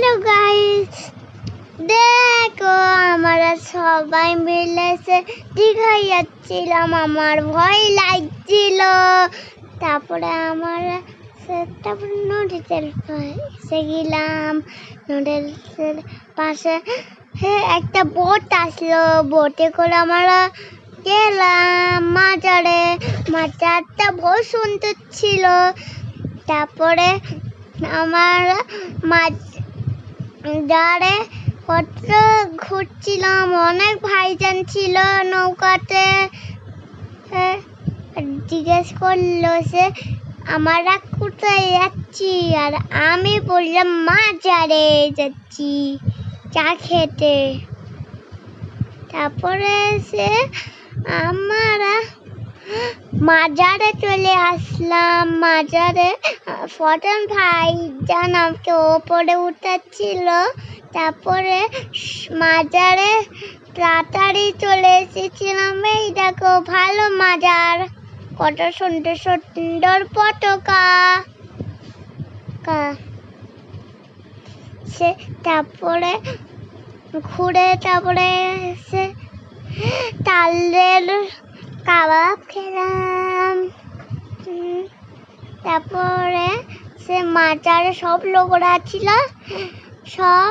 Hello guys দেখো, আমরা সবাই মিলে সে দীঘায় যাচ্ছিলাম। আমার ভয় লাগছিল। তারপরে আমার তারপরে নদীতে এসে গেলাম। নদীর পাশে একটা বোট আসলো। বোটে করে আমরা গেলাম মাজারে। মাজারটা বহু সুন্দর ছিল। তারপরে আমার মাছ যারে কত ঘুরছিলাম। অনেক ভাইজান ছিল নৌকাতে। জিজ্ঞেস করল সে, আমরা কোথায় যাচ্ছি? আর আমি বললাম মা মাজারে যাচ্ছি চা খেতে। তারপরে সে, আমরা মাজারে চলে আসলাম, মাজারে ফটন ভাই যান আমাকে ওপরে উঠাচ্ছিল। তারপরে মাজারে তাড়াতাড়ি চলে এসেছিলাম। এই দেখো, ভালো মাজার। কত সুন্দর সুন্দর পতাকা। কা- সে, তারপরে ঘুরে তারপরে সে তালের তারপরে সে মাজারে সব লোকরা ছিল সব